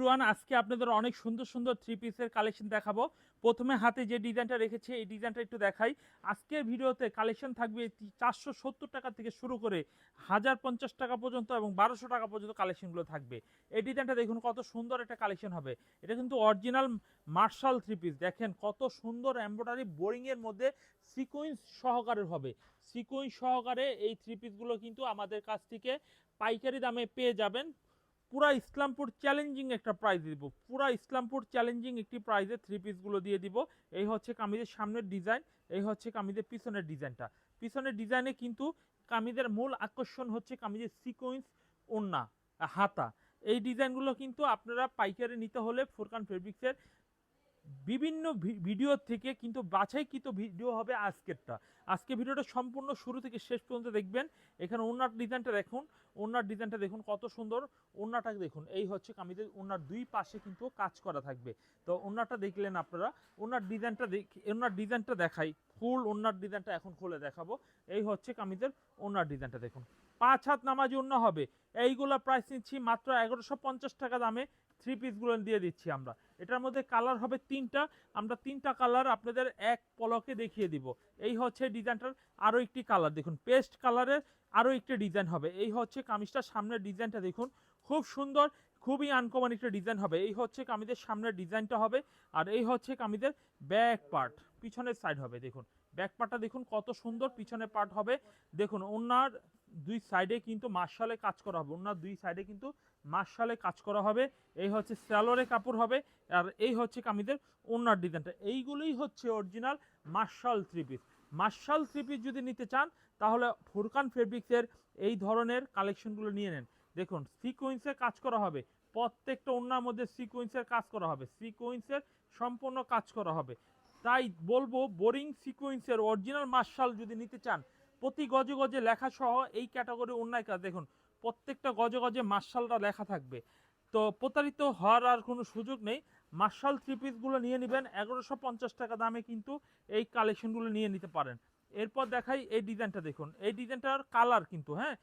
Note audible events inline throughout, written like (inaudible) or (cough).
Everyone, আজকে আপনাদের অনেক সুন্দর সুন্দর থ্রি পিসের কালেকশন দেখাবো। প্রথমে হাতে যে ডিজাইনটা রেখেছি, এই ডিজাইনটা একটু দেখাই। আজকের ভিডিওতে কালেকশন থাকবে চারশো সত্তর টাকা থেকে শুরু করে হাজার পঞ্চাশ টাকা পর্যন্ত এবং বারোশো টাকা পর্যন্ত কালেকশনগুলো থাকবে। এই ডিজাইনটা দেখুন, কত সুন্দর একটা কালেকশন হবে। এটা কিন্তু অরিজিনাল মার্শাল থ্রি পিস দেখেন, কত সুন্দর এমব্রয়ডারি বোরিংয়ের মধ্যে সিকোয়েন্স সহকারে হবে। সিকোয়েন্স সহকারে এই থ্রি পিসগুলো কিন্তু আমাদের কাছ থেকে পাইকারি দামে পেয়ে যাবেন। পুরা ইসলামপুর চ্যালেঞ্জিং একটা প্রাইজ দিব। পুরা ইসলামপুর চ্যালেঞ্জিং একটি প্রাইজে থ্রি পিসগুলো দিয়ে দিব। এই হচ্ছে কামিজের সামনের ডিজাইন এই হচ্ছে কামিজের পিছনের ডিজাইনটা পিছনের ডিজাইনে কিন্তু কামিজের মূল আকর্ষণ হচ্ছে কামিজের সিকোয়েন্স ওন্না হাতা। এই ডিজাইনগুলো কিন্তু আপনারা পাইকারে নিতে হলে ফোরকান ফেব্রিক্সের বিভিন্ন ভিডিও থেকে কিন্তু বাছাইকৃত ভিডিও হবে আজকেরটা। আজকে ভিডিওটা সম্পূর্ণ শুরু থেকে শেষ পর্যন্ত দেখবেন। এখানে ওনার ডিজাইনটা দেখুন। ওনার ডিজাইনটা দেখুন, কত সুন্দর। ওনাটা দেখুন, এই হচ্ছে কামিজের ওনার দুই পাশে কিন্তু কাজ করা থাকবে। তো ওনাটা দেখলেন আপনারা ওনার ডিজাইনটা দেখ ওনার ডিজাইনটা দেখাই। ফুল ওনার ডিজাইনটা এখন খুলে দেখাবো। এই হচ্ছে কামিজের ওনার ডিজাইনটা দেখুন। পাঁচ হাত নামাজি অন্য হবে। এইগুলো প্রাইস নিচ্ছি মাত্র এগারোশো টাকা দামে। থ্রি পিসগুলো দিয়ে দিচ্ছি আমরা। এটার মধ্যে কালার হবে তিনটা। আমরা তিনটা কালার আপনাদের এক পলকে দেখিয়ে দিব। এই হচ্ছে ডিজাইনটার আরও একটি কালার দেখুন পেস্ট কালারের আরও একটি ডিজাইন হবে। এই হচ্ছে কামিজটার সামনের ডিজাইনটা দেখুন। খুব সুন্দর, খুবই আনকমন একটা ডিজাইন হবে। এই হচ্ছে কামিজের সামনের ডিজাইনটা হবে। আর এই হচ্ছে কামিজের ব্যাক পার্ট পিছনের সাইড হবে। দেখুন ব্যাক পার্টটা দেখুন কত সুন্দর পিছনের পার্ট হবে। দেখুন, ওনার দুই সাইডে কিন্তু মার্শালে কাজ করা হবে। ওনার দুই সাইডে কিন্তু মার্শালে কাজ করা হবে। এই হচ্ছে স্যালোরে কাপড় হবে আর এই হচ্ছে কামিদের ওনার ডিজাইনটা। এইগুলোই হচ্ছে original Marshal three piece Marshal three piece যদি নিতে চান, তাহলে ফুরকান ফেব্রিক্সের এই ধরনের কালেকশনগুলো নিয়ে নেন। দেখুন সিকোয়েন্সে কাজ করা হবে। প্রত্যেকটা ওনার মধ্যে সিকোয়েন্সের কাজ করা হবে। সিকোয়েন্সের সম্পূর্ণ কাজ করা হবে। তাই বলব বোরিং সিকোয়েন্সের অরিজিনাল মার্শাল যদি নিতে চান, প্রতি গজে গজে লেখা সহ এই ক্যাটাগরি অন্যায় কাজ। দেখুন প্রত্যেকটা গজে গজে মার্শালটা লেখা থাকবে। তো প্রতারিত হওয়ার আর কোনো সুযোগ নেই। মার্শাল থ্রি পিসগুলো নিয়ে নেবেন। এগারোশো পঞ্চাশ টাকা দামে কিন্তু এই কালেকশনগুলো নিয়ে নিতে পারেন। এরপর দেখাই এই ডিজাইনটা দেখুন। এই ডিজাইনটার কালার কিন্তু হ্যাঁ?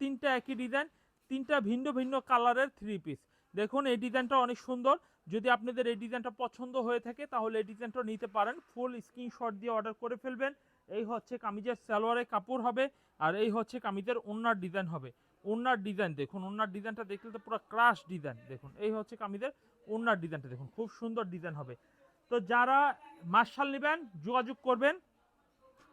তিনটা একই ডিজাইন, তিনটা ভিন্ন ভিন্ন কালারের থ্রি পিস। দেখুন, এই ডিজাইনটা অনেক সুন্দর। যদি আপনাদের এই ডিজাইনটা পছন্দ হয়ে থাকে, তাহলে এই ডিজাইনটা নিতে পারেন। ফুল স্ক্রিনশট দিয়ে অর্ডার করে ফেলবেন। এই হচ্ছে কামিজের সালোয়ারের কাপড় হবে আর এই হচ্ছে কামিজের ওনার ডিজাইন হবে। ওনার ডিজাইন দেখুন, ওনার ডিজাইনটা দেখলে তো পুরো ক্রাশ ডিজাইন দেখুন, এই হচ্ছে কামিদের ওনার ডিজাইনটা দেখুন, খুব সুন্দর ডিজাইন হবে। তো যারা মার্শাল নেবেন, যোগাযোগ করবেন।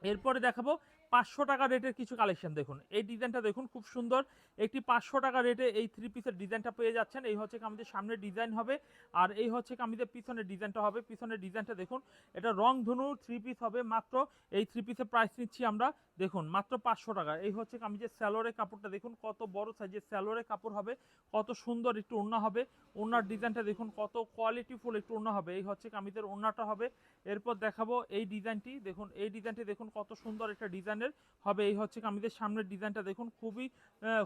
এরপরে দেখাবো পাঁচশো টাকা রেটের কিছু কালেকশন দেখুন। এই ডিজাইনটা দেখুন, খুব সুন্দর। একটি পাঁচশো টাকা রেটে এই থ্রি পিসের ডিজাইনটা পেয়ে যাচ্ছেন। এই হচ্ছে কামিজের সামনে ডিজাইন হবে, আর এই হচ্ছে কামিজের পিছনের ডিজাইনটা হবে। পিছনের ডিজাইনটা দেখুন, এটা রং ধনু থ্রি পিস হবে মাত্র। এই থ্রি পিসের প্রাইস নিচ্ছি আমরা, দেখুন, মাত্র পাঁচশো টাকা। এই হচ্ছে কামিজের স্যালোরের কাপড়টা দেখুন, কত বড় সাইজের স্যালোরের কাপড় হবে, কত সুন্দর একটু ওড়না হবে। ওড়নার ডিজাইনটা দেখুন, কত কোয়ালিটিফুল একটু ওড়না হবে। এই হচ্ছে কামিজের ওড়নাটা হবে। এরপর দেখাবো এই ডিজাইনটি দেখুন, এই ডিজাইনটি দেখুন, কত সুন্দর একটা ডিজাইনের হবে। এই হচ্ছে কামিজের সামনের ডিজাইনটা দেখুন খুবই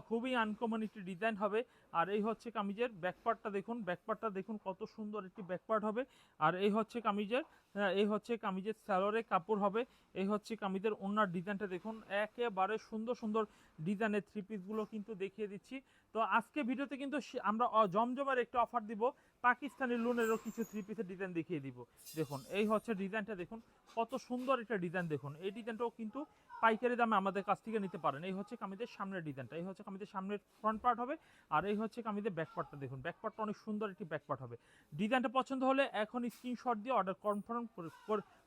খুবই আনকমন একটি ডিজাইন হবে। আর এই হচ্ছে কামিজের ব্যাকপার্টটা দেখুন ব্যাকপার্টটা দেখুন কত সুন্দর একটি ব্যাকপার্ট হবে। আর এই হচ্ছে কামিজের আহ, এই হচ্ছে কামিজের স্যালোরে কাপড় হবে। এই হচ্ছে কামিজের ওনার ডিজাইনটা দেখুন একেবারে সুন্দর সুন্দর ডিজাইনের থ্রি পিসগুলো কিন্তু দেখিয়ে দিচ্ছি। তো আজকে ভিডিওতে কিন্তু আমরা জমজমের একটা অফার দিব। পাকিস্তানি লোনেরও কিছু থ্রি পিসের ডিজাইন দেখিয়ে দিব। দেখুন, এই হচ্ছে ডিজাইনটা দেখুন, কত সুন্দর একটা ডিজাইন দেখুন। এই ডিজাইনটাও কিন্তু পাইকারি দামে আমাদের কাছ থেকে নিতে পারেন। এই হচ্ছে কামিদের সামনের ডিজাইনটা এই হচ্ছে কামিদের সামনের ফ্রন্ট পার্ট হবে, আর এই হচ্ছে কামিদের ব্যাক পার্টটা দেখুন। ব্যাক পার্টটা অনেক সুন্দর একটি ব্যাক পার্ট হবে। ডিজাইনটা পছন্দ হলে এখন স্ক্রিনশট দিয়ে অর্ডার কনফার্ম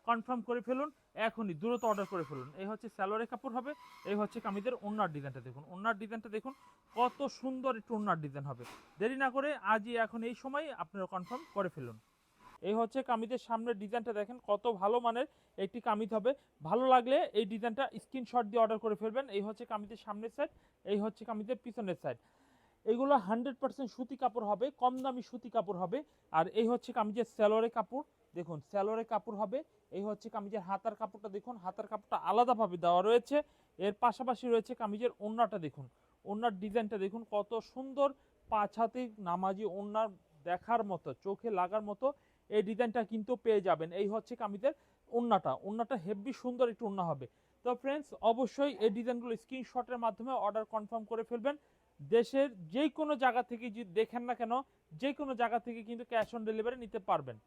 কনফার্ম করে ফেলুন, এখনই দ্রুত অর্ডার করে ফেলুন। এই হচ্ছে স্যালোয়ারের কাপড় হবে, এই হচ্ছে কামিজের ওনার ডিজাইনটা দেখুন। ওনার ডিজাইনটা দেখুন, কত সুন্দর একটু ওনার ডিজাইন হবে। দেরি না করে আজই এখন এই সময় আপনারা কনফার্ম করে ফেলুন। এই হচ্ছে কামিজের সামনের ডিজাইনটা দেখেন, কত ভালো মানের একটি কামিজ হবে। ভালো লাগলে এই ডিজাইনটা স্ক্রিনশট দিয়ে অর্ডার করে ফেলবেন। এই হচ্ছে কামিজের সামনের সাইড এই হচ্ছে কামিজের পিছনের সাইড এগুলো হান্ড্রেড পার্সেন্ট সুতি কাপড় হবে, কম দামি সুতি কাপড় হবে। আর এই হচ্ছে কামিজের স্যালোরে কাপড়, দেখুন স্যালোরে কাপড় হবে। এই হচ্ছে কামিজের হাতার কাপড়টা, দেখুন হাতার কাপড়টা আলাদাভাবে দেওয়া রয়েছে। এর পাশাপাশি রয়েছে কামিজের ওড়নাটা, দেখুন। ওড়নার ডিজাইনটা, দেখুন কত সুন্দর পাঁচ নামাজি ওড়নার দেখার মতো, চোখে লাগার মতো এই ডিজাইনটা কিন্তু পেয়ে যাবেন। এই হচ্ছে কামিজের ওড়নাটা ওড়নাটা হেভি সুন্দর একটু ওড়না হবে। তো ফ্রেন্ডস অবশ্যই এই ডিজাইনগুলো স্ক্রিনশটের মাধ্যমে অর্ডার কনফার্ম করে ফেলবেন। দেশের যে কোনো জায়গা থেকে যদি দেখেন না কেন যে কোনো জায়গা থেকে কিন্তু ক্যাশ অন ডেলিভারি নিতে পারবেন।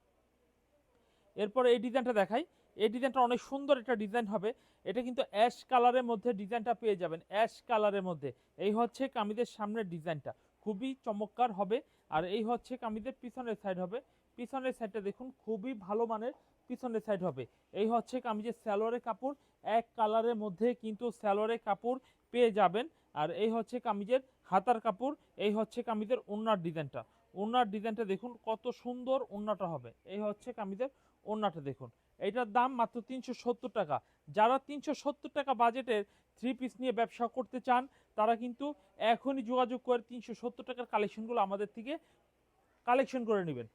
এরপর এই ডিজাইনটা দেখাই। এই ডিজাইনটা অনেক সুন্দর একটা ডিজাইন হবে। এটা কিন্তু অ্যাশ কালারের মধ্যে ডিজাইনটা পেয়ে যাবেন অ্যাশ কালারের মধ্যে। এই হচ্ছে কামিজের সামনের ডিজাইনটা খুবই চমৎকার হবে। আর এই হচ্ছে কামিজের পিছনের সাইড হবে। পিছনের সাইডটা দেখুন, খুবই ভালো মানের পিছনের সাইড হবে। এই হচ্ছে কামিজের স্যালোয়ারের কাপড়। এক কালারের মধ্যে কিন্তু স্যালোয়ারের কাপড় পেয়ে যাবেন। আর এই হচ্ছে কামিজের হাতার কাপড়, এই হচ্ছে কামিজের ওনার ডিজাইনটা। ওনার ডিজাইনটা দেখুন কত সুন্দর ওনাটা হবে। এই হচ্ছে কামিজের ওনাটা দেখুন। এটার দাম মাত্র তিনশো সত্তর টাকা। যারা তিনশো সত্তর টাকা বাজেটের থ্রি পিস নিয়ে ব্যবসা করতে চান, তারা কিন্তু এখনই যোগাযোগ করে তিনশো সত্তর টাকার কালেকশনগুলো আমাদের থেকে কালেকশন করে নেবেন।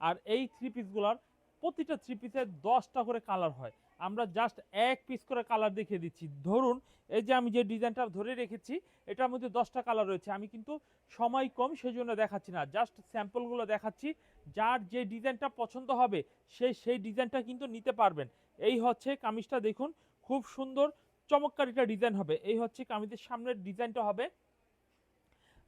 আর এই থ্রি পিসগুলোর প্রতিটা থ্রি পিসের দশটা করে কালার হয়। আমরা জাস্ট এক পিস করে কালার দেখিয়ে দিচ্ছি। ধরুন, এই যে আমি যে ডিজাইনটা ধরে রেখেছি, এটার মধ্যে দশটা কালার রয়েছে। আমি কিন্তু সময় কম সেই জন্য দেখাচ্ছি না। জাস্ট স্যাম্পলগুলো দেখাচ্ছি। যার যে ডিজাইনটা পছন্দ হবে, সে সেই ডিজাইনটা কিন্তু নিতে পারবেন। এই হচ্ছে কামিজটা দেখুন, খুব সুন্দর, চমৎকার একটা ডিজাইন হবে। এই হচ্ছে কামিজের সামনের ডিজাইনটা হবে।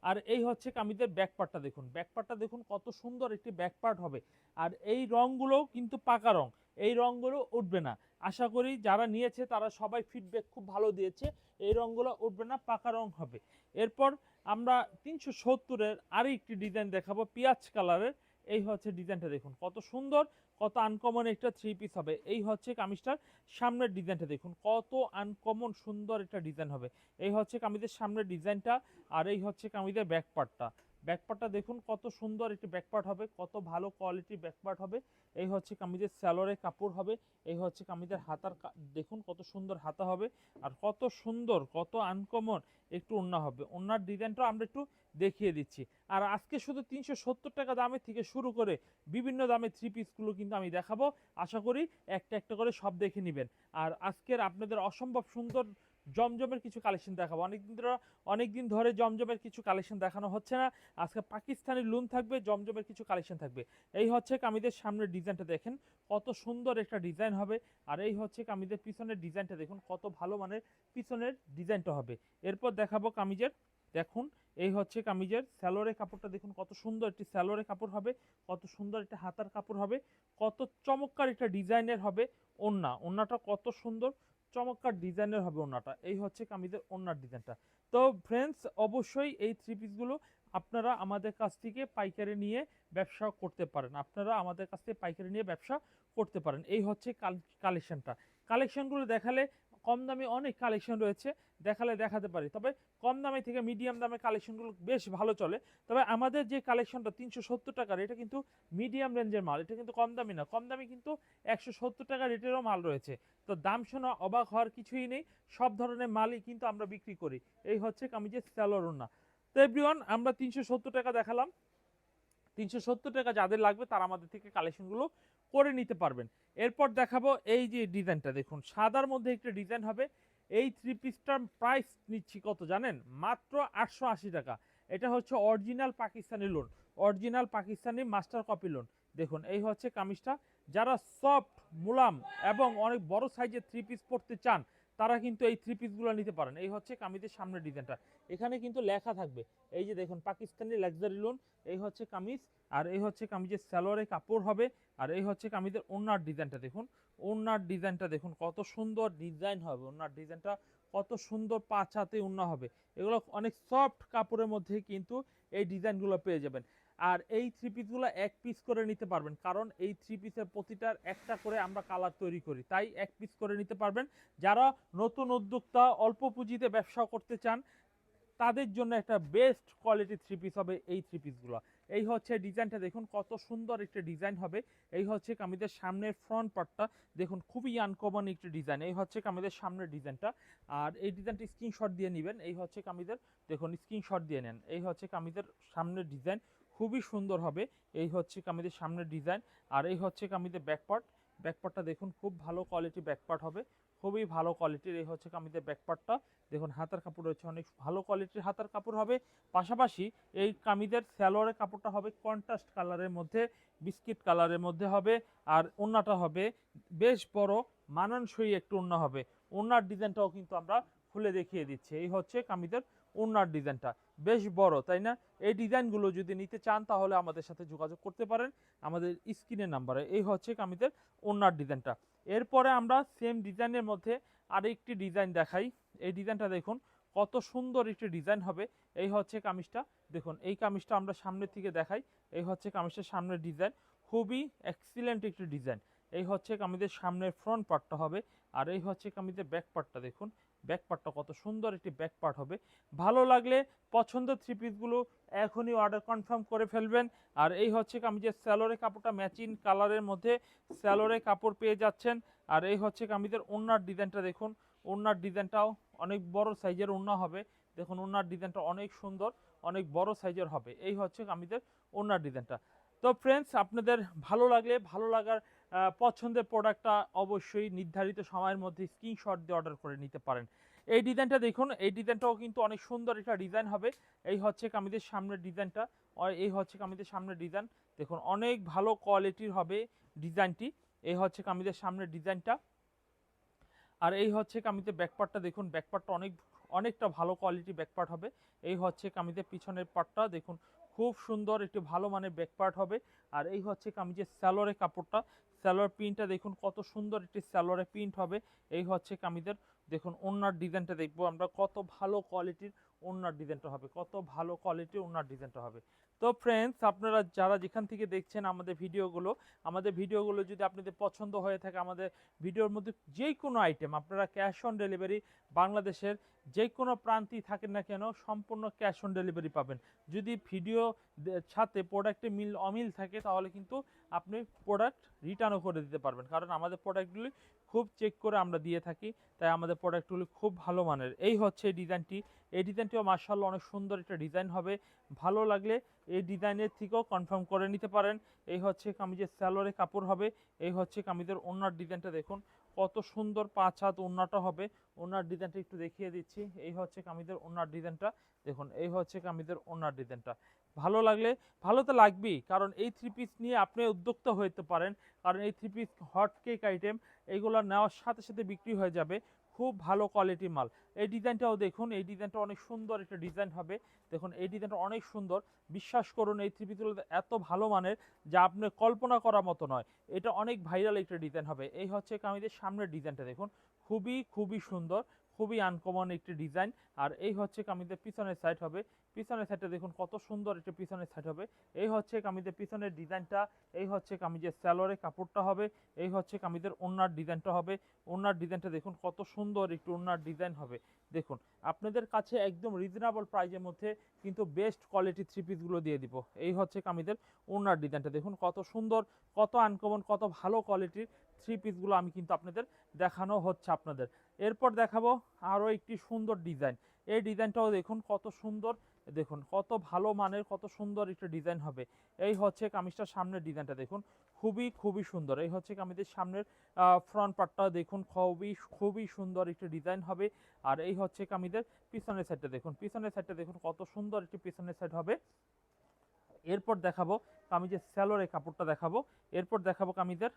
আর এই হচ্ছে কামিজের ব্যাকপার্টটা দেখুন। ব্যাকপার্টটা দেখুন, কত সুন্দর একটি ব্যাকপার্ট হবে। আর এই রঙগুলোও কিন্তু পাকা রং। এই রঙগুলো উঠবে না। আশা করি যারা নিয়েছে তারা সবাই ফিডব্যাক খুব ভালো দিয়েছে। এই রঙগুলো উঠবে না, পাকা রং হবে। এরপর আমরা তিনশো সত্তরের আরও একটি ডিজাইন দেখাবো, পেঁয়াজ কালারের এই হচ্ছে ডিজাইনটা দেখুন, কত সুন্দর, কত আনকমন একটা থ্রি পিস হবে। এই হচ্ছে কামিজটার সামনের ডিজাইনটা দেখুন, কত আনকমন সুন্দর একটা ডিজাইন হবে। এই হচ্ছে কামিজের সামনের ডিজাইনটা আর এই হচ্ছে কামিজের ব্যাক পার্টটা ব্যাক পার্টটা দেখুন কত সুন্দর একটি ব্যাকপার্ট হবে, কত ভালো কোয়ালিটির ব্যাকপার্ট হবে। এই হচ্ছে কামিজের স্যালোরে কাপড় হবে, এই হচ্ছে কামিজের হাতার দেখুন কত সুন্দর হাতা হবে আর কত সুন্দর, কত আনকমন একটু ওন্না হবে। ওনার ডিজাইনটা আমরা একটু দেখিয়ে দিচ্ছি। আর আজকে শুধু তিনশো সত্তর টাকা দামের থেকে শুরু করে বিভিন্ন দামে থ্রি পিসগুলো কিন্তু আমি দেখাবো। আশা করি একটা একটা করে সব দেখে নেবেন। আর আজকের আপনাদের অসম্ভব সুন্দর জমজমের কিছু কালেকশন দেখাবো। অনেকদিন ধরে অনেকদিন ধরে জমজমের কিছু কালেকশন দেখানো হচ্ছে না। আজকে পাকিস্তানি লুন থাকবে, জমজমের কিছু কালেকশন থাকবে। এই হচ্ছে কামিদের সামনের ডিজাইনটা দেখেন, কত সুন্দর একটা ডিজাইন হবে। আর এই হচ্ছে কামিজের পিছনের ডিজাইনটা দেখুন, কত ভালো মানের পিছনের ডিজাইনটা হবে। এরপর দেখাবো কামিজের, দেখুন, এই হচ্ছে কামিজের স্যালোরে কাপড়টা দেখুন, কত সুন্দর একটি স্যালোরে কাপড় হবে, কত সুন্দর একটা হাতার কাপড় হবে, কত চমৎকার একটা ডিজাইনের হবে ওন্না ওন্নাটা কত সুন্দর চমৎকার ডিজাইনের হবে ওনাটা এই হচ্ছে কামিজের ওনার ডিজাইনটা। তো ফ্রেন্ডস অবশ্যই এই থ্রি পিসগুলো আপনারা আমাদের কাছ থেকে পাইকারি নিয়ে ব্যবসা করতে পারেন। আপনারা আমাদের কাছ থেকে পাইকারি নিয়ে ব্যবসা করতে পারেন। এই হচ্ছে কালেকশনটা। কালেকশনগুলো দেখালে কম দামে অনেক কালেকশন রয়েছে, দেখালে দেখাতে পারি। তবে কম দামে থেকে মিডিয়াম দামে কালেকশনগুলো বেশ ভালো চলে। তবে আমাদের যে কালেকশনটা তিনশো সত্তর টাকার, এটা কিন্তু মিডিয়াম রেঞ্জের মাল। এটা কিন্তু কম দামি না। কম দামি কিন্তু একশো সত্তর টাকা রেটেরও মাল রয়েছে। তো দাম শোনা অবাক হওয়ার কিছুই নেই। সব ধরনের মালই কিন্তু আমরা বিক্রি করি। এই হচ্ছে কামিজের স্যালোরোনা তো এভরিওয়ান আমরা তিনশো সত্তর টাকা দেখালাম। তিনশো সত্তর টাকা যাদের লাগবে তারা আমাদের থেকে কালেকশনগুলো করে নিতে পারবেন। এরপর দেখাবো এই যে ডিজাইনটা, দেখুন, সাদার মধ্যে একটা ডিজাইন হবে। এই থ্রি পিসটার প্রাইস নিচ্ছি কত জানেন? মাত্র আটশো আশি টাকা। এটা হচ্ছে original Pakistani lawn original Pakistani master copy lawn দেখুন, এই হচ্ছে কামিজটা। যারা সফট মুলাম এবং অনেক বড় সাইজের থ্রি পিস পড়তে চান তারা কিন্তু এই থ্রি পিসগুলো নিতে পারেন। এই হচ্ছে কামিজের সামনের ডিজাইনটা। এখানে কিন্তু লেখা থাকবে। এই যে দেখুন, পাকিস্তানি লাক্সারি লোন এই হচ্ছে কামিজ, আর এই হচ্ছে কামিজের স্যালোয়ারে কাপড় হবে, আর এই হচ্ছে কামিজের ওনার ডিজাইনটা দেখুন। ওনার ডিজাইনটা দেখুন, কত সুন্দর ডিজাইন হবে ওনার ডিজাইনটা, কত সুন্দর পাঁচ হাতে ওনা হবে। এগুলো অনেক সফট কাপড়ের মধ্যে কিন্তু এই ডিজাইনগুলো পেয়ে যাবেন। আর এই থ্রি পিসগুলো এক পিস করে নিতে পারবেন। কারণ এই থ্রি পিসের প্রতিটার একটা করে আমরা কালার তৈরি করি। তাই এক পিস করে নিতে পারবেন। যারা নতুন উদ্যোক্তা, অল্প পুঁজিতে ব্যবসা করতে চান, তাদের জন্য একটা বেস্ট কোয়ালিটি থ্রি পিস হবে এই থ্রি পিসগুলো এই হচ্ছে ডিজাইনটা দেখুন কত সুন্দর একটা ডিজাইন হবে। এই হচ্ছে কামিজের সামনের ফ্রন্ট পার্টটা দেখুন খুবই আনকমন একটি ডিজাইন এই হচ্ছে কামিজের সামনের ডিজাইনটা আর এই ডিজাইনটা স্ক্রিনশট দিয়ে নেবেন। এই হচ্ছে কামিজের, দেখুন স্ক্রিনশট দিয়ে নেন। এই হচ্ছে কামিজের সামনের ডিজাইন খুবই সুন্দর হবে। এই হচ্ছে কামিজের সামনের ডিজাইন আর এই হচ্ছে কামিজের ব্যাকপার্ট ব্যাকপার্টটা দেখুন, খুব ভালো কোয়ালিটি ব্যাকপার্ট হবে। খুবই ভালো কোয়ালিটির এই হচ্ছে কামিজের ব্যাকপার্টটা দেখুন, হাতার কাপড় রয়েছে, অনেক ভালো কোয়ালিটির হাতার কাপড় হবে। পাশাপাশি এই কামিজের স্যালোয়ারের কাপড়টা হবে কন্ট্রাস্ট কালারের মধ্যে বিস্কিট কালারের মধ্যে হবে। আর ওন্নাটা হবে বেশ বড়, মানানসই একটু ওন্না হবে। ওন্নার ডিজাইনটাও কিন্তু আমরা খুলে দেখিয়ে দিচ্ছি। এই হচ্ছে কামিজের ওনার ডিজাইনটা। বেশ বড়, তাই না? এই ডিজাইনগুলো যদি নিতে চান, তাহলে আমাদের সাথে যোগাযোগ করতে পারেন। আমাদের স্ক্রিনের নাম্বারে। এই হচ্ছে কামিজের ওনার ডিজাইনটা। এরপরে আমরা সেম ডিজাইনের মধ্যে আরেকটি ডিজাইন দেখাই। এই ডিজাইনটা দেখুন, কত সুন্দর একটি ডিজাইন হবে। এই হচ্ছে কামিজটা। দেখুন, এই কামিজটা আমরা সামনের থেকে দেখাই। এই হচ্ছে কামিজটার সামনের ডিজাইন। খুবই এক্সিলেন্ট একটি ডিজাইন। এই হচ্ছে কামিজের সামনের ফ্রন্ট পার্টটা হবে। আর এই হচ্ছে কামিজের ব্যাক পার্টটা দেখুন। ব্যাক পার্টটা কত সুন্দর একটি ব্যাক পার্ট হবে। ভালো লাগলে পছন্দের থ্রি পিসগুলো এখনই অর্ডার কনফার্ম করে ফেলবেন। আর এই হচ্ছে কামিজের স্যালোরে কাপড়টা ম্যাচিং কালারের মধ্যে স্যালোরে কাপড় পেয়ে যাচ্ছেন। আর এই হচ্ছে কামিজের ওনার ডিজাইনটা দেখুন। ওনার ডিজাইনটাও অনেক বড় সাইজের ওনা হবে। দেখুন ওনার ডিজাইনটা অনেক সুন্দর, অনেক বড় সাইজের হবে। এই হচ্ছে কামিজের ওনার ডিজাইনটা। তো ফ্রেন্ডস আপনাদের ভালো লাগলে, ভালো লাগার পছন্দের প্রোডাক্টটা অবশ্যই নির্ধারিত সময়ের মধ্যে স্ক্রিনশট দিয়ে অর্ডার করে নিতে পারেন। এই ডিজাইনটা দেখুন, এই ডিজাইনটাও কিন্তু অনেক সুন্দর একটা ডিজাইন হবে। এই হচ্ছে কামিজের সামনের ডিজাইনটা এই হচ্ছে কামিজের সামনের ডিজাইন দেখুন, অনেক ভালো কোয়ালিটির হবে ডিজাইনটি এই হচ্ছে কামিজের সামনের ডিজাইনটা আর এই হচ্ছে কামিজের ব্যাকপার্টটা দেখুন ব্যাকপার্টটা অনেক, অনেকটা ভালো কোয়ালিটি ব্যাকপার্ট হবে। এই হচ্ছে কামিজের পিছনের পার্টটা দেখুন, খুব সুন্দর একটি ভালো মানের ব্যাকপার্ট হবে। আর এই হচ্ছে কামিজের স্যালোরে কাপড়টা। স্যালোর প্রিন্টটা দেখুন কত সুন্দর একটি স্যালোরে প্রিন্ট হবে। এই হচ্ছে কামিজের, দেখুন ওনার ডিজাইনটা দেখব আমরা, কত ভালো কোয়ালিটির ওনার ডিজাইনটা হবে, কত ভালো কোয়ালিটির ওনার ডিজাইনটা হবে। তো ফ্রেন্ডস আপনারা যারা যেখান থেকে দেখছেন আমাদের ভিডিওগুলো আমাদের ভিডিওগুলো যদি আপনাদের পছন্দ হয়ে থাকে, আমাদের ভিডিওর মধ্যে যে কোনো আইটেম আপনারা ক্যাশ অন ডেলিভারি বাংলাদেশের যে কোনো প্রান্তেই থাকেন না কেন, সম্পূর্ণ ক্যাশ অন ডেলিভারি পাবেন। যদি ভিডিও সাথে প্রোডাক্টে মিল, অমিল থাকে, তাহলে কিন্তু আপনি প্রোডাক্ট রিটার্নও করে দিতে পারবেন। কারণ আমাদের প্রোডাক্টগুলি খুব চেক করে আমরা দিয়ে থাকি, তাই আমাদের প্রোডাক্টগুলি খুব ভালো মানের। এই হচ্ছে এই ডিজাইনটি এই ডিজাইনটিও মার্শাল্লাহ অনেক সুন্দর একটা ডিজাইন হবে। ভালো লাগলে এই ডিজাইনের থেকেও কনফার্ম করে নিতে পারেন। এই হচ্ছে কামিজের স্যালোরে কাপড় হবে। এই হচ্ছে কামিজের ওনার ডিজাইনটা দেখুন। কত সুন্দর পাঁচ হাত ওনাটা হবে। ওনার ডিজাইনটা একটু দেখিয়ে দিচ্ছি। এই হচ্ছে কামিজের ওনার ডিজাইনটা দেখুন, এই হচ্ছে কামিজের ওনার ডিজাইনটা ভালো লাগলে, ভালো তো লাগবেই। কারণ এই থ্রি পিস নিয়ে আপনি উদ্যোক্তা হতে পারেন। কারণ এই three piece hot cake item এইগুলো নেওয়ার সাথে সাথে বিক্রি হয়ে যাবে। খুব ভালো কোয়ালিটির মাল। এই ডিজাইনটাও দেখুন, এই ডিজাইনটা অনেক সুন্দর একটা ডিজাইন হবে। দেখুন, এই ডিজাইনটা অনেক সুন্দর। বিশ্বাস করুন, এই থ্রি পিসগুলো এত ভালো মানের যা আপনি কল্পনা করার মতো নয়। এটা অনেক ভাইরাল একটা ডিজাইন হবে। এই হচ্ছে কামিজের সামনের ডিজাইনটা দেখুন। খুবই খুবই সুন্দর। খুবই আনকমন একটি ডিজাইন আর এই হচ্ছে কামিজের পিছনের সাইড হবে। পিছনের সাইডটা দেখুন কত সুন্দর একটা পিছনের সাইড হবে। এই হচ্ছে কামিজের পিছনের ডিজাইনটা এই হচ্ছে কামিজের স্যালোরে কাপড়টা হবে। এই হচ্ছে কামিজের ওনার ডিজাইনটা হবে। ওনার ডিজাইনটা দেখুন কত সুন্দর একটু ওনার ডিজাইন হবে। দেখুন, আপনাদের কাছে একদম রিজনেবল প্রাইজের মধ্যে কিন্তু বেস্ট কোয়ালিটি থ্রি পিসগুলো দিয়ে দিব। এই হচ্ছে কামিজের ওনার ডিজাইনটা দেখুন কত সুন্দর, কত আনকমন কত ভালো কোয়ালিটির থ্রি পিসগুলো আমি কিন্তু আপনাদের দেখানো হচ্ছে আপনাদের। এরপর দেখাবো আরও একটি সুন্দর ডিজাইন এই ডিজাইনটাও দেখুন, কত সুন্দর। দেখুন, কত ভালো মানের, কত সুন্দর একটা ডিজাইন হবে। এই হচ্ছে কামিজটার সামনের ডিজাইনটা দেখুন, খুবই খুবই সুন্দর। এই হচ্ছে কামিজের সামনের ফ্রন্ট পার্টটা দেখুন, খুবই খুবই সুন্দর একটি ডিজাইন হবে। আর এই হচ্ছে কামিজের পিছনের সাইডটা দেখুন, পিছনের সাইডটা দেখুন, কত সুন্দর একটি পিছনের সাইড হবে। এরপর দেখাবো কামিজের স্যালোরে কাপড়টা দেখাবো। এরপর দেখাবো কামিজের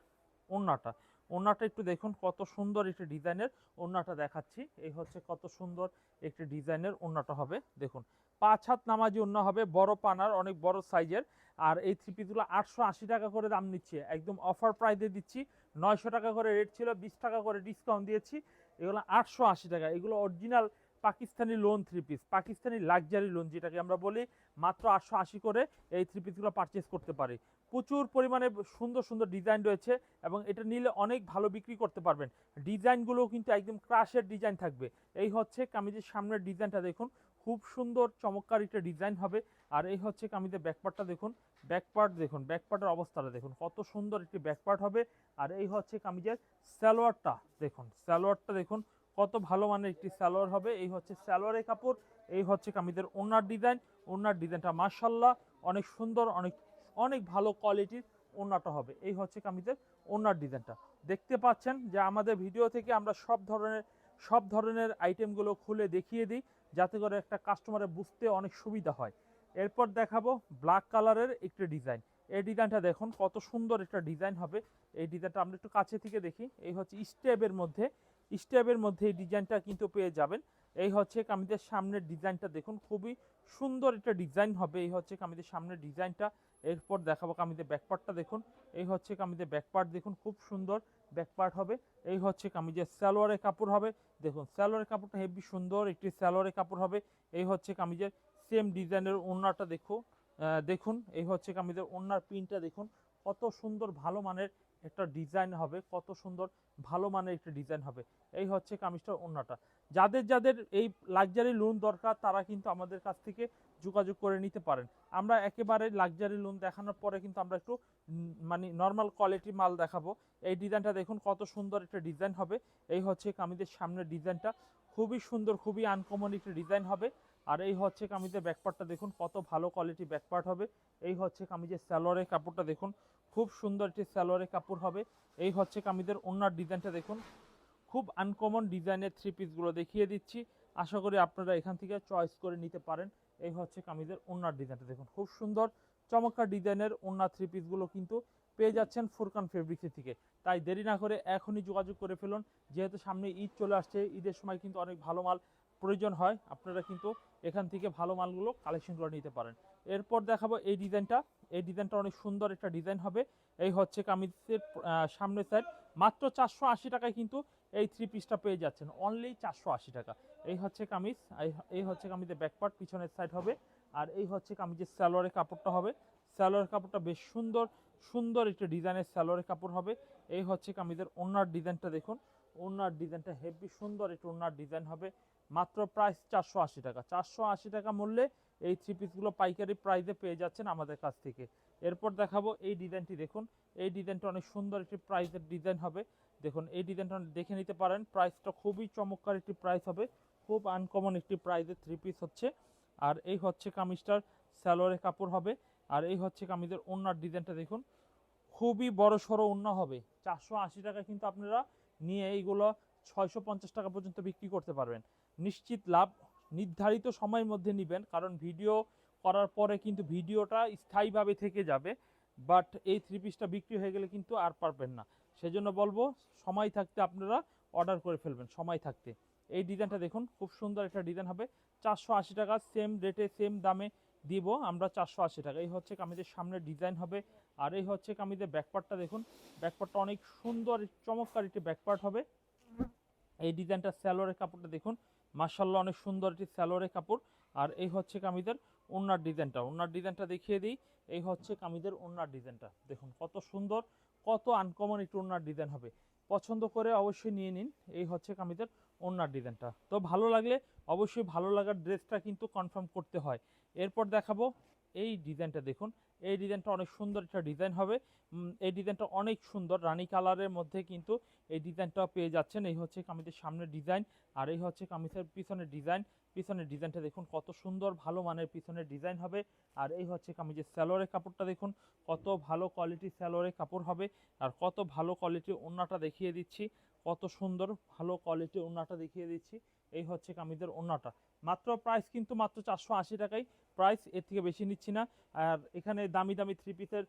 ওড়নাটা। ওড়নাটা একটু দেখুন কত সুন্দর একটি ডিজাইনের ওড়নাটা দেখাচ্ছি। এই হচ্ছে কত সুন্দর একটি ডিজাইনের ওড়নাটা হবে। দেখুন, পাঁচ হাত নামাজি ওড়না হবে, বড় পানার, অনেক বড় সাইজের। আর এই থ্রি পিসগুলো আটশো আশি টাকা করে দাম নিচ্ছে। একদম অফার প্রাইসে দিচ্ছি। নয়শো টাকা করে রেট ছিল, বিশ টাকা করে ডিসকাউন্ট দিয়েছি। এগুলো আটশো আশি টাকা। এগুলো original Pakistani lawn three piece Pakistani luxury lawn যেটাকে আমরা বলি। মাত্র আটশো আশি করে এই থ্রি পিসগুলো পারচেস করতে পারি। প্রচুর পরিমাণে সুন্দর সুন্দর ডিজাইন রয়েছে এবং এটা নিলে অনেক ভালো বিক্রি করতে পারবেন। ডিজাইনগুলো কিন্তু একদম ক্রাশের ডিজাইন থাকবে। এই হচ্ছে কামিজের সামনের ডিজাইনটা দেখুন। খুব সুন্দর, চমৎকার একটা ডিজাইন হবে। আর এই হচ্ছে কামিজের ব্যাকপার্টটা দেখুন। ব্যাকপার্ট দেখুন ব্যাকপার্টের অবস্থাটা দেখুন। কত সুন্দর একটি ব্যাকপার্ট হবে। আর এই হচ্ছে কামিজের সালোয়ারটা দেখুন। সালোয়ারটা দেখুন, কত ভালো মানের একটি সালোয়ার হবে। এই হচ্ছে সালোয়ারের কাপড়, এই হচ্ছে কামিজের ওনার ডিজাইন ওনার ডিজাইনটা মার্শাল্লাহ অনেক সুন্দর, অনেক অনেক ভালো কোয়ালিটির ওনাটা হবে। এই হচ্ছে কামিজের ওনার ডিজাইনটা দেখতে পাচ্ছেন যে আমাদের ভিডিও থেকে আমরা সব ধরনের সব ধরনের আইটেমগুলো খুলে দেখিয়ে দিই, যাতে করে একটা কাস্টমারের বুঝতে অনেক সুবিধা হয়। এরপর দেখাবো ব্ল্যাক কালারের একটি ডিজাইন এই ডিজাইনটা দেখুন, কত সুন্দর একটা ডিজাইন হবে। এই ডিজাইনটা আমরা একটু কাছে থেকে দেখি। এই হচ্ছে স্টেপের মধ্যে স্টেপের মধ্যে এই ডিজাইনটা কিন্তু পেয়ে যাবেন। এই হচ্ছে কামিজের সামনের ডিজাইনটা দেখুন, খুবই সুন্দর একটা ডিজাইন হবে এই হচ্ছে কামিজের সামনের ডিজাইনটা। এরপর দেখাবো কামিজের ব্যাকপার্টটা দেখুন, এই হচ্ছে কামিজের ব্যাকপার্ট দেখুন, খুব সুন্দর ব্যাকপার্ট হবে। এই হচ্ছে কামিজের সালোয়ারের কাপড় হবে, দেখুন সালোয়ারের কাপড়টা হেভি সুন্দর একটি সালোয়ারের কাপড় হবে। এই হচ্ছে কামিজের সেম ডিজাইনের ওড়নাটা দেখো দেখুন, এই হচ্ছে কামিজের ওড়নার প্রিন্টটা দেখুন, কত সুন্দর ভালো মানের একটা ডিজাইন হবে, কত সুন্দর, ভালো মানের একটা ডিজাইন হবে। এই হচ্ছে কামিজটার ওড়নাটা। যাদের যাদের এই লাক্সারি লোন দরকার, তারা কিন্তু আমাদের কাছ থেকে যোগাযোগ করে নিতে পারেন। আমরা একেবারে লাক্সারি লোন দেখানোর পরে কিন্তু আমরা একটু মানে নর্মাল কোয়ালিটি মাল দেখাবো। এই ডিজাইনটা দেখুন, কত সুন্দর একটা ডিজাইন হবে। এই হচ্ছে কামিজের সামনের ডিজাইনটা। খুবই সুন্দর, খুবই আনকমন একটা ডিজাইন হবে। আর এই হচ্ছে কামিজের ব্যাকপার্টটা দেখুন, কত ভালো কোয়ালিটি ব্যাকপার্ট হবে। এই হচ্ছে কামিজের স্যালোয়ারের কাপড়টা দেখুন, খুব সুন্দর একটি স্যালোয়ারের কাপড় হবে। এই হচ্ছে কামিজের ওনার ডিজাইনটা দেখুন, খুব আনকমন ডিজাইনের থ্রি পিসগুলো দেখিয়ে দিচ্ছি। আশা করি আপনারা এখান থেকে চয়েস করে নিতে পারেন। এই হচ্ছে কামিজের ওনার ডিজাইনটা দেখুন, খুব সুন্দর, চমৎকার ডিজাইনের ওনার থ্রি পিসগুলো কিন্তু পেয়ে যাচ্ছেন ফুরকান ফেব্রিক্সের থেকে। তাই দেরি না করে এখনই যোগাযোগ করে ফেলুন, যেহেতু সামনে ঈদ চলে আসছে, ঈদের সময় কিন্তু অনেক ভালো মাল প্রয়োজন হয় আপনারা কিন্তু এখান থেকে ভালো মালগুলো কালেকশন করে নিতে পারেন। এরপর দেখাবো এই ডিজাইনটা। এই ডিজাইনটা অনেক সুন্দর একটা ডিজাইন হবে। এই হচ্ছে কামিজের আহ, সামনের সাইড মাত্র চারশো আশি টাকায় কিন্তু এই থ্রি পিসটা পেয়ে যাচ্ছেন। অনলি চারশো আশি টাকা। এই হচ্ছে কামিজ। এই- এই হচ্ছে কামিজের ব্যাকপার্ট পিছনের সাইড হবে। আর এই হচ্ছে কামিজের স্যালোয়ারের কাপড়টা হবে। স্যালোয়ারের কাপড়টা বেশ সুন্দর সুন্দর একটা ডিজাইনের স্যালোয়ারের কাপড় হবে। এই হচ্ছে কামিজের ওনার ডিজাইনটা দেখুন। ওনার ডিজাইনটা হেভি সুন্দর একটা ওনার ডিজাইন হবে। মাত্র প্রাইস চারশো আশি টাকা। চারশো আশি টাকা মূল্যে এই থ্রি পিসগুলো পাইকারি প্রাইসে পেয়ে যাচ্ছেন আমাদের কাছ থেকে। এরপর দেখাবো এই ডিজাইনটি দেখুন। এই ডিজাইনটা অনেক সুন্দর একটি প্রাইসের ডিজাইন হবে। দেখুন, এই ডিজাইনটা দেখে নিতে পারেন। প্রাইসটা খুবই চমৎকার একটি প্রাইস হবে। খুব আনকমন একটি প্রাইসের থ্রি পিস হচ্ছে। আর এই হচ্ছে কামিজটার স্যালোয়ারের কাপড় হবে। আর এই হচ্ছে কামিজের ওনার ডিজাইনটা দেখুন। খুবই বড় সড়ো ওন্না হবে। চারশো আশি টাকা কিন্তু আপনারা নিয়ে এইগুলো ছয়শো পঞ্চাশ টাকা পর্যন্ত বিক্রি করতে পারবেন। নিশ্চিত লাভ নির্ধারিত সময়ের মধ্যে নেবেন, কারণ ভিডিও করার পরে কিন্তু ভিডিওটা স্থায়ীভাবে থেকে যাবে বাট এই থ্রি পিসটা বিক্রি হয়ে গেলে কিন্তু আর পারবেন না। সেজন্য বলব, সময় থাকতে আপনারা অর্ডার করে ফেলবেন, সময় থাকতে। এই ডিজাইনটা দেখুন, খুব সুন্দর একটা ডিজাইন হবে। চারশো আশি টাকা সেম রেটে সেম দামে দিব, আমরা চারশো আশি টাকা। এই হচ্ছে কামিজের সামনে ডিজাইন হবে, আর এই হচ্ছে কামিজের ব্যাকপার্টটা দেখুন। ব্যাকপার্টটা অনেক সুন্দর, চমৎকার একটি ব্যাকপার্ট হবে। এই ডিজাইনটা স্যালোয়ারের কাপড়টা দেখুন মার্শাল্লাহ অনেক সুন্দর একটি স্যালোয়ারের কাপড়। আর এই হচ্ছে কামিদের ওনার ডিজাইনটা। ওনার ডিজাইনটা দেখিয়ে দিই। এই হচ্ছে কামিদের ওনার ডিজাইনটা। দেখুন কত সুন্দর, কত আনকমন একটু ওনার ডিজাইন হবে। পছন্দ করে অবশ্যই নিয়ে নিন। এই হচ্ছে কামিদের ওনার ডিজাইনটা। তো ভালো লাগলে অবশ্যই ভালো লাগার ড্রেসটা কিন্তু কনফার্ম করতে হয়। এরপর দেখাবো এই ডিজাইনটা দেখুন। এই ডিজাইনটা অনেক সুন্দর একটা ডিজাইন হবে। এই ডিজাইনটা অনেক সুন্দর। রানী কালারের মধ্যে কিন্তু এই ডিজাইনটা পেয়ে যাচ্ছেন। এই হচ্ছে কামিজের সামনের ডিজাইন আর এই হচ্ছে কামিজের পিছনের ডিজাইন। পিছনের ডিজাইনটা দেখুন, কত সুন্দর, ভালো মানের পিছনের ডিজাইন হবে। আর এই হচ্ছে কামিজের স্যালোয়ারের কাপড়টা দেখুন, কত ভালো কোয়ালিটির স্যালোয়ারের কাপড় হবে। আর কত ভালো কোয়ালিটির ওড়নাটা দেখিয়ে দিচ্ছি। কত সুন্দর, ভালো কোয়ালিটির ওড়নাটা দেখিয়ে দিচ্ছি। এই হচ্ছে কামিজের ওড়নাটা মাত্র প্রাইস কিন্তু মাত্র চারশো আশি টাকাই প্রাইস এর থেকে বেশি নিচ্ছি না। আর এখানে দামি দামি থ্রি পিসের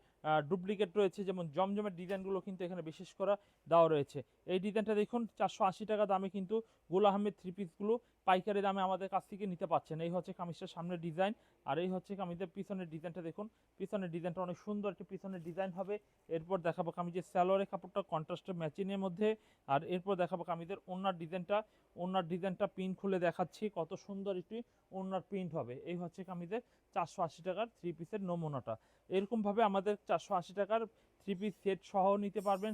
ডুপ্লিকেট রয়েছে, যেমন জমজমের ডিজাইনগুলো কিন্তু এখানে বিশেষ করা দেওয়া রয়েছে। এই ডিজাইনটা দেখুন, চারশো আশি টাকা দামে কিন্তু গুল আহমেদ থ্রি পিসগুলো পাইকারি দামে আমাদের কাছ থেকে নিতে পাচ্ছেন। এই হচ্ছে কামিজটার সামনের ডিজাইন আর এই হচ্ছে কামিজের পিছনের ডিজাইনটা দেখুন। পিছনের ডিজাইনটা অনেক সুন্দর একটি পিছনের ডিজাইন হবে। এরপর দেখাবো কামিজের স্যালোয়ারের কাপড়টা কন্ট্রাস্টের ম্যাচিংয়ের মধ্যে। আর এরপর দেখাবো কামিজের ওনার ডিজাইনটা ওনার ডিজাইনটা প্রিন্ট খুলে দেখাচ্ছি, কত সুন্দর একটি ওনার প্রিন্ট হবে। এই হচ্ছে কামিজের চারশো আশি টাকার থ্রি পিসের নমুনাটা। এরকমভাবে আমাদের চারশো আশি টাকার থ্রি পিস সেট সহ নিতে পারবেন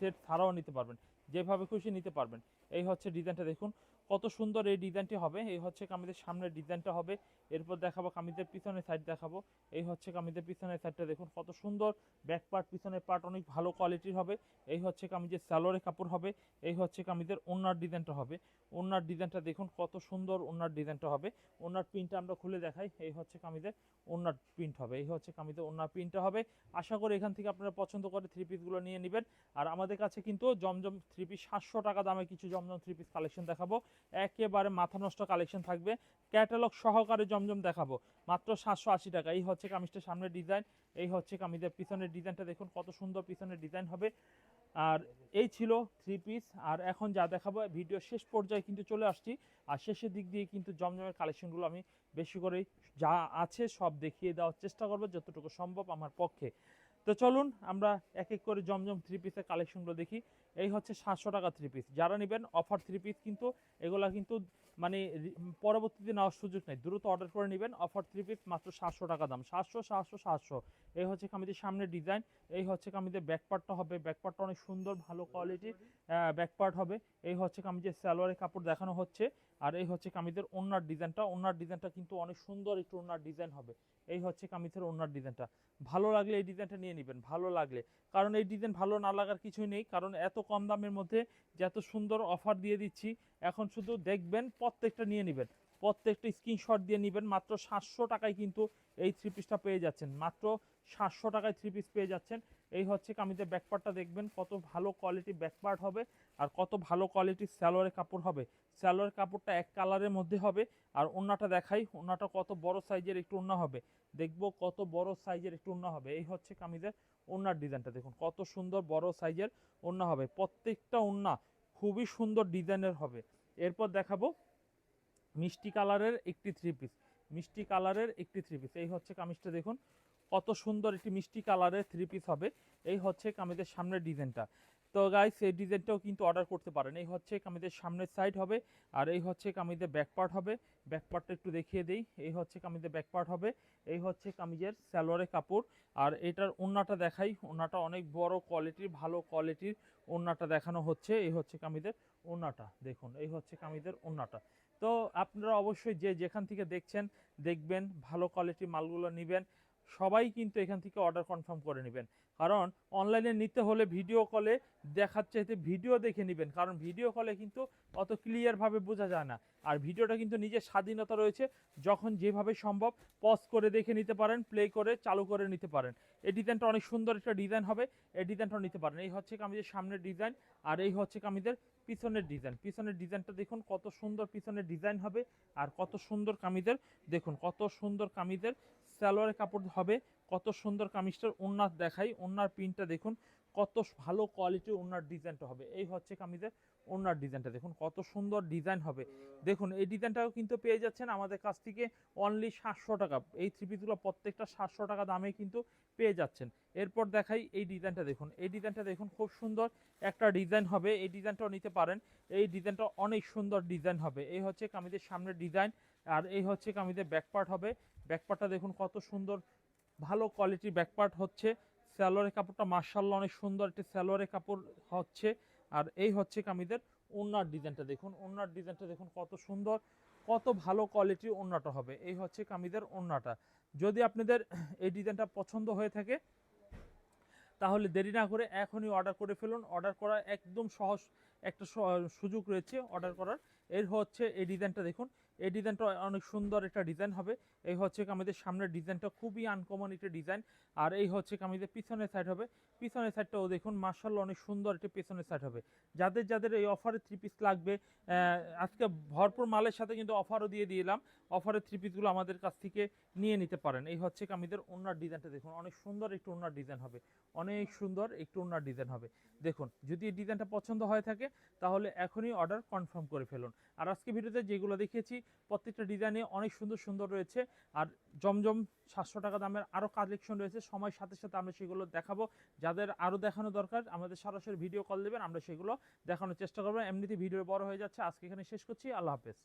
সেট ছাড়াও নিতে পারবেন, যেভাবে খুশি নিতে পারবেন। এই হচ্ছে ডিজাইনটা দেখুন, কত সুন্দর এই ডিজাইনটি হবে। এই হচ্ছে কামিজের সামনের ডিজাইনটা হবে। এরপর দেখাবো কামিজের পিছনের সাইড দেখাবো। এই হচ্ছে কামিজের পিছনের সাইডটা দেখুন, কত সুন্দর ব্যাক পার্ট পিছনের পার্ট অনেক ভালো কোয়ালিটির হবে। এই হচ্ছে কামিজের স্যালোরে কাপড় হবে। এই হচ্ছে কামিজের ওনার ডিজাইনটা হবে। ওনার ডিজাইনটা দেখুন, কত সুন্দর ওনার ডিজাইনটা হবে। ওনার প্রিন্টটা আমরা খুলে দেখাই, এই হচ্ছে কামিজের ওনার প্রিন্ট হবে, এই হচ্ছে কামিজের ওনার প্রিন্টটা হবে। আশা করি এখান থেকে আপনারা পছন্দ করে থ্রি পিসগুলো নিয়ে নেবেন। আর আমাদের কাছে কিন্তু জমজম থ্রি পিস সাতশো টাকা দামে কিছু জমজম থ্রি পিস কালেকশন দেখাবো। একেবারে মাথা নষ্ট কালেকশন থাকবে। ক্যাটালগ সহকারে জমজম দেখাবো। মাত্র সাতশো আশি টাকা, এই হচ্ছে কামিজটার সামনের ডিজাইন এই হচ্ছে কামিজের পিছনের ডিজাইনটা, দেখুন কত সুন্দর পিছনের ডিজাইন হবে। আর এই ছিল থ্রি পিস আর এখন যা দেখাবো, ভিডিও শেষ পর্যায়ে কিন্তু চলে আসছি। আর শেষের দিক দিয়ে কিন্তু জমজমের কালেকশনগুলো আমি বেশি করে যা আছে সব দেখিয়ে দেওয়ার চেষ্টা করব, যতটুকু সম্ভব আমার পক্ষে। তো চলুন, আমরা এক এক করে জমজম থ্রি পিসের কালেকশনগুলো দেখি। এই হচ্ছে সাতশো টাকা থ্রি পিস যারা নেবেন অফার থ্রি পিস কিন্তু, এগুলা কিন্তু মানে পরবর্তীতে নেওয়ার সুযোগ নেই। দ্রুত অর্ডার করে নেবেন। অফার থ্রি পিস মাত্র সাতশো টাকা দাম। সাতশো সাতশো সাতশো। এই হচ্ছে কামিজের সামনে ডিজাইন এই হচ্ছে কামিজের ব্যাকপার্টটা হবে। ব্যাকপার্টটা অনেক সুন্দর, ভালো কোয়ালিটির ব্যাকপার্ট হবে। এই হচ্ছে কামিজের সালোয়ারের কাপড় দেখানো হচ্ছে। আর এই হচ্ছে কামিজের ওনার ডিজাইনটা। ওনার ডিজাইনটা কিন্তু অনেক সুন্দর একটু ওনার ডিজাইন হবে। এই হচ্ছে কামিজের ওনার ডিজাইনটা। ভালো লাগলে এই ডিজাইনটা নিয়ে নেবেন, ভালো লাগলে। কারণ এই ডিজাইন ভালো না লাগার কিছুই নেই, কারণ এত কম দামের মধ্যে যে এত সুন্দর অফার দিয়ে দিচ্ছি, এখন শুধু দেখবেন প্রত্যেকটা নিয়ে নেবেন। প্রত্যেকটা স্ক্রিনশট দিয়ে নেবেন, মাত্র সাতশো টাকায় কিন্তু এই থ্রি পিসটা পেয়ে যাচ্ছেন। মাত্র সাতশো টাকায় থ্রি পিস পেয়ে যাচ্ছেন। এই হচ্ছে কামিজের ব্যাকপার্টটা দেখবেন, কত ভালো কোয়ালিটি ব্যাকপার্ট হবে আর কত ভালো কোয়ালিটির স্যালোয়ারের কাপড় হবে। স্যালোয়ারের কাপড়টা এক কালারের মধ্যে হবে আর ওন্নাটা দেখাই, ওন্নাটা কত বড় সাইজের একটু ওন্না হবে। দেখব কত বড় সাইজের একটু ওন্না হবে। এই হচ্ছে কামিজের ওন্নার ডিজাইনটা দেখুন, কত সুন্দর বড় সাইজের ওন্না হবে। প্রত্যেকটা ওন্না খুবই সুন্দর ডিজাইনের হবে। এরপর দেখাবো মিষ্টি কালারের একটি থ্রি পিস মিষ্টি কালারের একটি থ্রি পিস এই হচ্ছে কামিজটা দেখুন কত সুন্দর একটি মিষ্টি কালারের থ্রি পিস হবে। এই হচ্ছে কামিজের সামনের ডিজাইনটা। তো গাইস এই ডিজাইনটাও কিন্তু অর্ডার করতে পারেন। এই হচ্ছে কামিজের সামনের সাইড হবে আর এই হচ্ছে কামিজের ব্যাক পার্ট হবে। ব্যাক পার্টটা একটু দেখিয়ে দেই। এই হচ্ছে কামিজের ব্যাক পার্ট হবে। এই হচ্ছে কামিজের সালোয়ারের কাপড়। আর এটার ওন্নাটা দেখাই। ওন্নাটা অনেক বড় কোয়ালিটির ভালো কোয়ালিটির ওন্নাটা দেখানো হচ্ছে। এই হচ্ছে কামিজের ওন্নাটা দেখুন, এই হচ্ছে কামিজের ওন্নাটা তো আপনারা অবশ্যই যে যেখান থেকে দেখছেন, দেখবেন, ভালো কোয়ালিটির মালগুলো নেবেন। সবাই কিন্তু এখান থেকে অর্ডার কনফার্ম করে নেবেন। কারণ অনলাইনে নিতে হলে ভিডিও কলে দেখার চাইতে ভিডিও দেখে নেবেন। কারণ ভিডিও কলে কিন্তু অত ক্লিয়ারভাবে বোঝা যায় না। আর ভিডিওটা কিন্তু নিজের স্বাধীনতা রয়েছে। যখন যেভাবে সম্ভব পজ করে দেখে নিতে পারেন প্লে করে চালু করে নিতে পারেন। এই ডিজাইনটা অনেক সুন্দর একটা ডিজাইন হবে। এই ডিজাইনটাও নিতে পারেন। এই হচ্ছে কামিজের সামনের ডিজাইন আর এই হচ্ছে কামিজের পিছনের ডিজাইন পিছনের ডিজাইনটা দেখুন কত সুন্দর পিছনের ডিজাইন হবে। আর কত সুন্দর কামিজের, দেখুন কত সুন্দর কামিজের সালোয়ারের কাপড় হবে। কত সুন্দর কামিজটার ওনার দেখাই। ওনার প্রিন্টটা দেখুন, কত ভালো কোয়ালিটির ওনার ডিজাইনটা হবে। এই হচ্ছে কামিজের ওনার ডিজাইনটা দেখুন, কত সুন্দর ডিজাইন হবে। দেখুন, এই ডিজাইনটাও কিন্তু পেয়ে যাচ্ছেন আমাদের কাছ থেকে অনলি সাতশো টাকা। এই থ্রি পিসগুলো প্রত্যেকটা সাতশো টাকা দামে কিন্তু পেয়ে যাচ্ছেন। এরপর দেখাই এই ডিজাইনটা দেখুন। এই ডিজাইনটা দেখুন, খুব সুন্দর একটা ডিজাইন হবে। এই ডিজাইনটাও নিতে পারেন। এই ডিজাইনটা অনেক সুন্দর ডিজাইন হবে। এই হচ্ছে কামিজের সামনের ডিজাইন। আর এই হচ্ছে কামিজের ব্যাকপার্ট হবে। ব্যাকপার্টটা দেখুন কত সুন্দর, ভালো কোয়ালিটির ব্যাকপার্ট হচ্ছে। স্যালোয়ারের কাপড়টা মার্শাল্লাহ অনেক সুন্দর একটি স্যালোয়ারের কাপড় হচ্ছে। আর এই হচ্ছে কামিদের ওনার ডিজাইনটা দেখুন ওনার ডিজাইনটা দেখুন কত সুন্দর, কত ভালো কোয়ালিটির ওন্নাটা হবে। এই হচ্ছে কামিদের ওন্নাটা যদি আপনাদের (clears throat) এই ডিজাইনটা পছন্দ হয়ে থাকে, তাহলে দেরি না করে এখনই অর্ডার করে ফেলুন। অর্ডার করার একদম সহজ একটা সুযোগ রয়েছে অর্ডার করার। এর হচ্ছে এই ডিজাইনটা দেখুন এই ডিজাইনটা অনেক সুন্দর একটা ডিজাইন হবে। এই হচ্ছে কামিজের সামনের ডিজাইনটা খুবই আনকমন একটা ডিজাইন। আর এই হচ্ছে কামিজের পিছনের সাইড হবে। পিছনের সাইডটাও দেখুন মার্শাল্লাহ অনেক সুন্দর একটা পিছনের সাইড হবে। যাদের যাদের এই অফারে থ্রি পিস লাগবে আজকে ভরপুর মালের সাথে কিন্তু অফারও দিয়ে দিলাম। অফারের থ্রি পিসগুলো আমাদের কাছ থেকে নিয়ে নিতে পারেন। এই হচ্ছে কামিজের ওনার ডিজাইনটা দেখুন, অনেক সুন্দর একটু ওনার ডিজাইন হবে। অনেক সুন্দর একটু ওনার ডিজাইন হবে। দেখুন, যদি এই ডিজাইনটা পছন্দ হয়ে থাকে, তাহলে এখনই অর্ডার কনফার্ম করে ফেলুন। আর আজকে ভিডিওতে যেগুলো দেখিয়েছি, প্রত্যেকটা ডিজাইনে অনেক সুন্দর সুন্দর রয়েছে। আর জমজম সাতশো টাকা দামের আরও কালেকশন রয়েছে। সময়ের সাথে সাথে আমরা সেগুলো দেখাবো। যাদের আরও দেখানো দরকার, আমাদের সরাসরি ভিডিও কল দেবেন, আমরা সেগুলো দেখানোর চেষ্টা করব। এমনিতে ভিডিও বড় হয়ে যাচ্ছে। আজকে এখানে শেষ করছি। আল্লাহ হাফেজ।